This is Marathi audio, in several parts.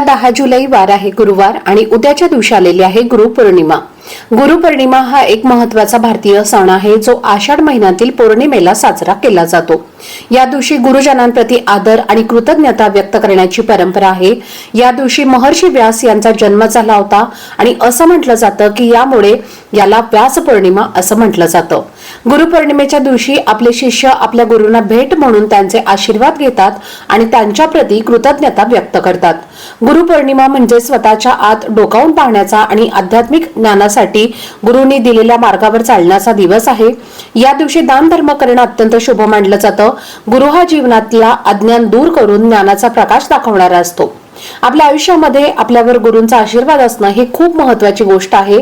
दहा जुलै वार आहे गुरुवार आणि उद्याच्या दिवशी आलेली आहे गुरुपौर्णिमा. गुरुपौर्णिमा हा एक महत्त्वाचा भारतीय सण आहे जो आषाढ महिन्यातील पौर्णिमेला साजरा केला जातो. या दिवशी गुरुजनांप्रती आदर आणि कृतज्ञता व्यक्त करण्याची परंपरा आहे. या दिवशी महर्षी व्यास यांचा जन्म झाला होता आणि असं म्हटलं जातं की यामुळे याला व्यास पौर्णिमा असं म्हटलं जातं. गुरुपौर्णिमेच्या दिवशी आपले शिष्य आपल्या गुरुंना भेट म्हणून त्यांचे आशीर्वाद घेतात आणि त्यांच्या प्रती कृतज्ञता व्यक्त करतात. गुरुपौर्णिमा म्हणजे स्वतःच्या आत डोकावून पाहण्याचा आणि आध्यात्मिक ज्ञानासाठी गुरुंनी दिलेल्या मार्गावर चालण्याचा दिवस आहे. या दिवशी दान धर्म करणं अत्यंत शुभ मानलं जातं. गुरु हा जीवनातला अज्ञान दूर करून ज्ञानाचा प्रकाश दाखवणारा असतो. आपल्या आयुष्यामध्ये आपल्यावर गुरूंचा आशीर्वाद असणं ही खूप महत्वाची गोष्ट आहे.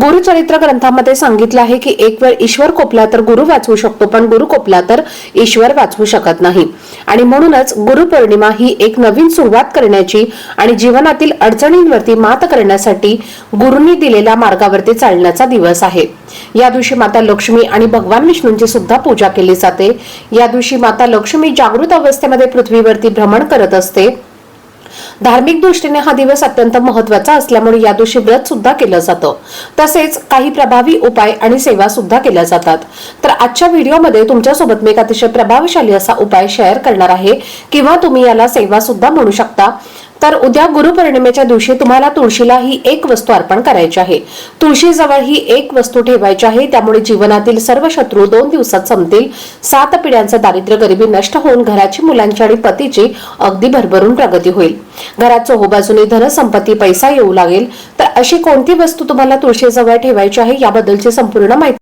गुरुचरित्र ग्रंथामध्ये सांगितलं आहे की एक वेळ ईश्वर कोपला तर गुरु वाचवू शकतो पण गुरु कोपला तर ईश्वर वाचवू शकत नाही. आणि म्हणूनच गुरुपौर्णिमा ही एक नवीन सुरुवात करण्याची आणि जीवनातील अडचणींवरती मात करण्यासाठी गुरुंनी दिलेल्या मार्गावरती चालण्याचा दिवस आहे. या दिवशी माता लक्ष्मी आणि भगवान विष्णूंची सुद्धा पूजा केली जाते. या दिवशी माता लक्ष्मी जागृत अवस्थेमध्ये पृथ्वीवरती भ्रमण करत असते. धार्मिक दृष्टीने हा दिवस अत्यंत महत्त्वाचा असल्यामुळे या दिवशी व्रत सुद्धा केलं जातं. तसेच काही प्रभावी उपाय आणि सेवा सुद्धा केल्या जातात. तर आजच्या व्हिडिओमध्ये तुमच्यासोबत मी एक अतिशय प्रभावशाली असा उपाय शेअर करणार आहे. किंवा तुम्ही याला सेवा सुद्धा म्हणू शकता. तर उद्या गुरुपौर्णिमेच्या दिवशी तुम्हाला तुळशीला ही एक वस्तू अर्पण करायची आहे. तुळशीजवळ ही एक वस्तू ठेवायची आहे. त्यामुळे जीवनातील सर्व शत्रू दोन दिवसात संपतील. सात पिढ्यांचं दारिद्र्य गरिबी नष्ट होऊन घराची मुलांची आणि पतीची अगदी भरभरून प्रगती होईल. घरात चोहोबाजूने धन संपत्ती पैसा येऊ लागेल. तर अशी कोणती वस्तू तुम्हाला तुळशीजवळ ठेवायची आहे याबद्दलची संपूर्ण माहिती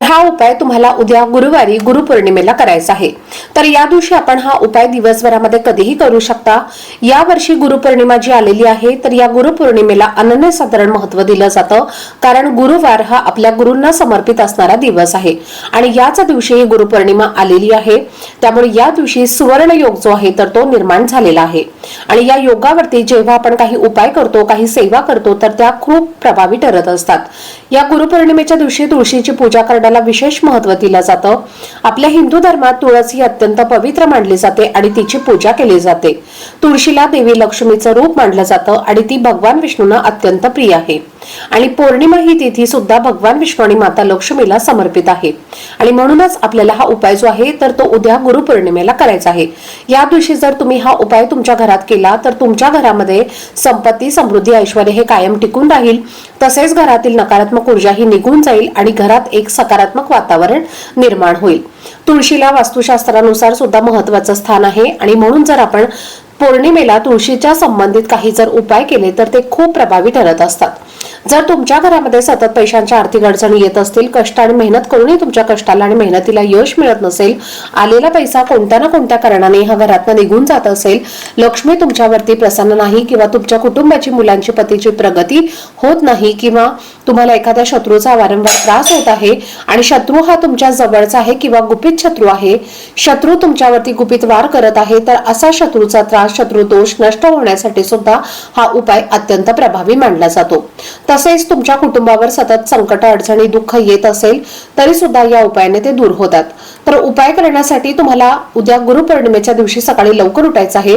हा उपाय तुम्हाला उद्या गुरुवारी गुरुपौर्णिमेला करायचा आहे. तर या दिवशी आपण हा उपाय दिवसभरामध्ये कधीही करू शकता. या वर्षी गुरुपौर्णिमा जी आलेली आहे तर या गुरुपौर्णिमेला अनन्यसाधारण महत्त्व दिलं जातं. कारण गुरुवार हा आपल्या गुरूंना समर्पित असणारा दिवस आहे. आणि याच दिवशी ही गुरुपौर्णिमा आलेली आहे. त्यामुळे या दिवशी सुवर्ण योग जो आहे तर तो निर्माण झालेला आहे. आणि या योगावरती जेव्हा आपण काही उपाय करतो काही सेवा करतो तर त्या खूप प्रभावी ठरत असतात. या गुरुपौर्णिमेच्या दिवशी तुळशीची पूजा करण्याला विशेष महत्त्व दिलं जातं. आपल्या हिंदू धर्मात तुळस ही अत्यंत पवित्र मानली जाते आणि तिची पूजा केली जाते. तुळशीला देवी लक्ष्मीचं रूप मानलं जातं आणि ती भगवान विष्णूंना अत्यंत प्रिय आहे. आणि पौर्णिमा ही तिथी सुद्धा भगवान विष्णू आणि माता लक्ष्मीला समर्पित आहे. आणि म्हणूनच आपल्याला हा उपाय जो आहे तर तो उद्या गुरुपौर्णिमेला करायचा आहे. या दिवशी जर तुम्ही हा उपाय तुमच्या घरात केला तर तुमच्या घरामध्ये संपत्ती समृद्धी ऐश्वर हे कायम टिकून राहील. तसेच घरातील नकारात्मक ऊर्जा ही निघून जाईल आणि घरात एक सकारात्मक वातावरण निर्माण होईल. तुळशीला वास्तुशास्त्रानुसार सुद्धा महत्वाचं स्थान आहे. आणि म्हणून जर आपण पौर्णिमेला तुळशीच्या संबंधित काही जर उपाय केले तर ते खूप प्रभावी ठरत असतात. जर तुमच्या घरामध्ये सतत पैशांच्या आर्थिक अडचणी येत असतील कष्ट आणि मेहनत करूनही तुमच्या कष्टाला आणि मेहनतीला यश मिळत नसेल आलेला पैसा कोणत्या ना कोणत्या कारणाने हा घरातनं निघून जात असेल लक्ष्मी तुमच्यावरती प्रसन्न नाही किंवा तुमच्या कुटुंबाची मुलांची पतीची प्रगती होत नाही किंवा तुम्हाला एखाद्या शत्रूचा वारंवार त्रास होत आहे आणि शत्रू हा तुमच्या जवळचा आहे किंवा गुपित शत्रू आहे शत्रू तुमच्यावरती गुपित वार करत आहे तर असा शत्रूचा त्रास शत्रू दोष नष्ट होण्यासाठी सुद्धा हा उपाय अत्यंत प्रभावी मानला जातो. तसेच तुमच्या कुटुंबावर सतत संकट अडचणी दुःख येत असेल तरी सुद्धा या उपायाने ते दूर होतात. तर उपाय करण्यासाठी तुम्हाला उद्या गुरुपौर्णिमेच्या दिवशी सकाळी लवकर उठायचं आहे.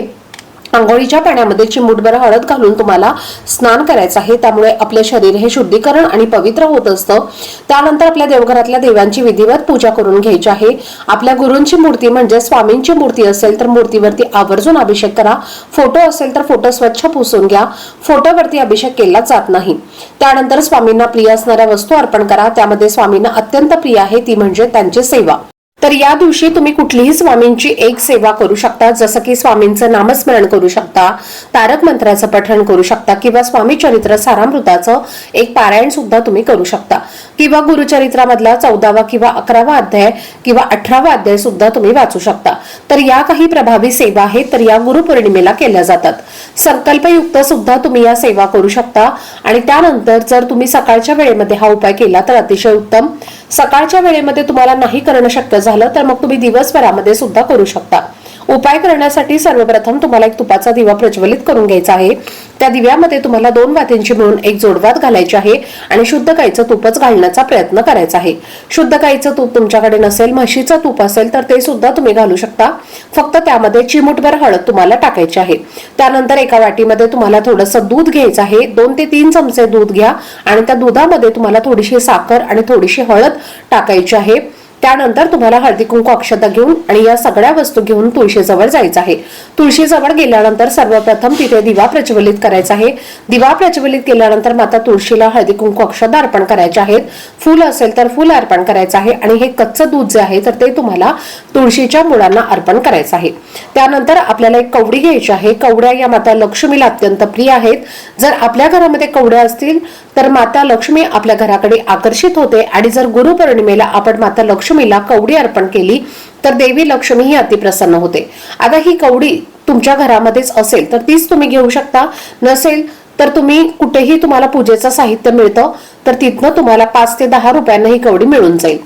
आंघोळीच्या पाण्यामध्ये चिमूटभर हळद घालून तुम्हाला स्नान करायचं आहे. त्यामुळे आपले शरीर हे शुद्धीकरण आणि पवित्र होत असतं. त्यानंतर आपल्या देवघरातल्या देवांची विधिवत पूजा करून घ्यायची आहे. आपल्या गुरूंची मूर्ती म्हणजे स्वामींची मूर्ती असेल तर मूर्तीवरती आवर्जून अभिषेक करा. फोटो असेल तर फोटो स्वच्छ पुसून घ्या. फोटोवरती अभिषेक केला जात नाही. त्यानंतर स्वामींना प्रिय असणाऱ्या वस्तू अर्पण करा. त्यामध्ये स्वामींना अत्यंत प्रिय आहे. ती म्हणजे त्यांची सेवा. तर या दिवशी तुम्ही कुठलीही स्वामींची एक सेवा करू शकता जसं की स्वामींचं नामस्मरण करू शकता तारक मंत्राचं पठण करू शकता किंवा स्वामी चरित्र सारामृताचं एक पारायण सुद्धा तुम्ही करू शकता. किंवा गुरुचरित्रामधला चौदावा किंवा अकरावा अध्याय किंवा अठरावा अध्याय सुद्धा तुम्ही वाचू शकता. तर या काही प्रभावी सेवा आहेत तर या गुरुपौर्णिमेला केल्या जातात. संकल्पयुक्त सुद्धा तुम्ही या सेवा करू शकता. आणि त्यानंतर जर तुम्ही सकाळच्या वेळेमध्ये हा उपाय केला तर अतिशय उत्तम. सकाळच्या वेळेमध्ये तुम्हाला नाही करणं शक्य झालं तर मग तुम्ही दिवसभरामध्ये सुद्धा करू शकता. उपाय करण्यासाठी सर्वप्रथम तुम्हाला एक तुपाचा दिवा प्रज्वलित करून घ्यायचा आहे. त्या दिव्यामध्ये तुम्हाला दोन वातींची मिळून एक जोडवात घालायची आहे आणि शुद्ध गाईचं तूपच घालण्याचा प्रयत्न करायचा आहे. शुद्ध गाईचं तूप तुमच्याकडे नसेल म्हशीचं तूप असेल तर ते सुद्धा तुम्ही घालू शकता. फक्त त्यामध्ये चिमूटभर हळद तुम्हाला टाकायची आहे. त्यानंतर एका वाटीमध्ये तुम्हाला थोडंसं दूध घ्यायचं आहे. दोन ते तीन चमचे दूध घ्या आणि त्या दुधामध्ये तुम्हाला थोडीशी साखर आणि थोडीशी हळद टाकायची आहे. त्यानंतर तुम्हाला हळदी कुंकू अक्षता घेऊन आणि या सगळ्या वस्तू घेऊन तुळशीजवळ जायचं आहे. तुळशीजवळ गेल्यानंतर सर्वप्रथम तिथे दिवा प्रज्वलित करायचा आहे. दिवा प्रज्वलित केल्यानंतर माता तुळशीला हळदी कुंकू अक्षता अर्पण करायचे आहेत. फुल असेल तर फुल अर्पण करायचं आहे आणि हे कच्चं दूध जे आहे तर ते तुम्हाला तुळशीच्या मुळांना अर्पण करायचं आहे. त्यानंतर आपल्याला एक कवडी घ्यायची आहे. कवड्या या माता लक्ष्मीला अत्यंत प्रिय आहेत. जर आपल्या घरामध्ये कवड्या असतील तर माता लक्ष्मी आपल्या घराकडे आकर्षित होते आणि जर गुरुपौर्णिमेला आपण माता लक्ष्मी लक्ष्मीला कवडी अर्पण केली तर देवी लक्ष्मी ही अतिप्रसन्न होते. आता ही कवडी तुमच्या घरामध्येच असेल तर तीच तुम्ही घेऊ शकता. नसेल तर तुम्ही कुठेही तुम्हाला पूजेचं साहित्य मिळतं तर तिथनं तुम्हाला पाच ते दहा रुपयांना ही कवडी मिळून जाईल.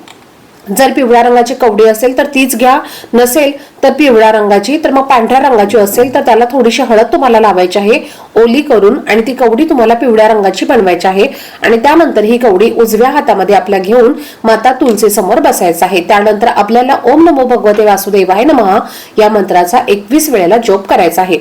जर पिवळ्या रंगाची कवडी असेल तर तीच घ्या. नसेल तर पिवळ्या रंगाची तर मग पांढऱ्या रंगाची असेल तर त्याला थोडीशी हळद तुम्हाला लावायची आहे. ओली करून आणि ती कवडी तुम्हाला पिवळ्या रंगाची बनवायची आहे. आणि त्यानंतर ही कवडी उजव्या हातामध्ये आपल्या घेऊन माता तुलसी समोर बसायचं आहे. त्यानंतर आपल्याला ओम नमो भगवते वासुदेवाय नमः या मंत्राचा एकवीस वेळेला जोप करायचा आहे.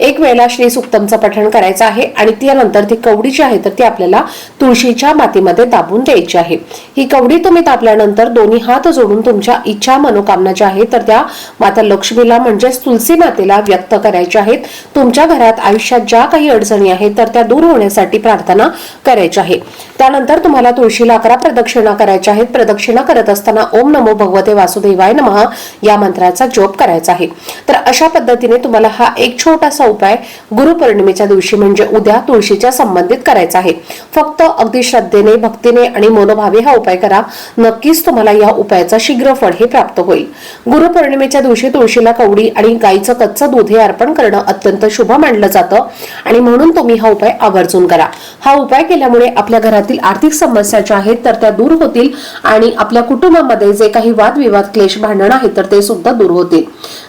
एक वेळेला श्री सुक्तमचं पठण करायचं आहे आणि त्यानंतर ती कवडी जी आहे तर ती आपल्याला तुळशीच्या मातीमध्ये दाबून द्यायची आहे. ही कवडी तुम्ही तापल्यानंतर दोन्ही हात जोडून तुमच्या इच्छा मनोकामना ज्या आहेत तर त्या माता लक्ष्मीला म्हणजेच तुलसी मातेला व्यक्त करायच्या आहेत. तुमच्या घरात आयुष्यात ज्या काही अडचणी आहेत तर त्या दूर होण्यासाठी प्रार्थना करायची आहे. त्यानंतर तुम्हाला तुळशीला अकरा प्रदक्षिणा करायच्या आहेत. प्रदक्षिणा करत असताना ओम नमो भगवते वासुदेवाय नमः या मंत्राचा जोप करायचा आहे. तर अशा पद्धतीने तुम्हाला हा एक छोटासा उपाय गुरुपौर्णिमेच्या दिवशी म्हणजे उद्या तुळशीच्या संबंधित करायचा आहे. फक्त अगदी श्रद्धेने भक्तीने आणि मनोभावे हा उपाय करा. नक्कीच तुम्हाला या उपायाचा शीघ्र फळ हे प्राप्त होईल. गुरुपौर्णिमेच्या दिवशी तुळशीला कवडी आणि गाईचं कच्चं दूध हे अर्पण करणं अत्यंत शुभ मानलं जातं. आणि म्हणून तुम्ही हा उपाय आवर्जून करा. हा उपाय केल्यामुळे आपल्या घरातील आर्थिक समस्या ज्या आहेत तर त्या दूर होतील आणि आपल्या कुटुंबामध्ये जे काही वादविवाद क्लेश भांडण आहेत तर ते सुद्धा दूर होतील.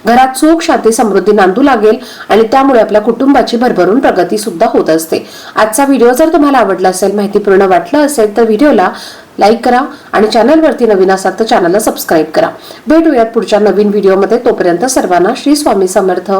घरात सुख शांती समृद्धी नांदू लागेल आणि त्यामुळे आपल्या कुटुंबाची भरभरून प्रगती सुद्धा होत असते. आजचा व्हिडिओ जर तुम्हाला आवडला असेल माहितीपूर्ण वाटलं असेल तर व्हिडिओला लाईक करा आणि चॅनलवरती नवीन असाल तर चॅनलला सबस्क्राईब करा. भेटूयात पुढच्या नवीन व्हिडिओमध्ये. तोपर्यंत सर्वांना श्री स्वामी समर्थ.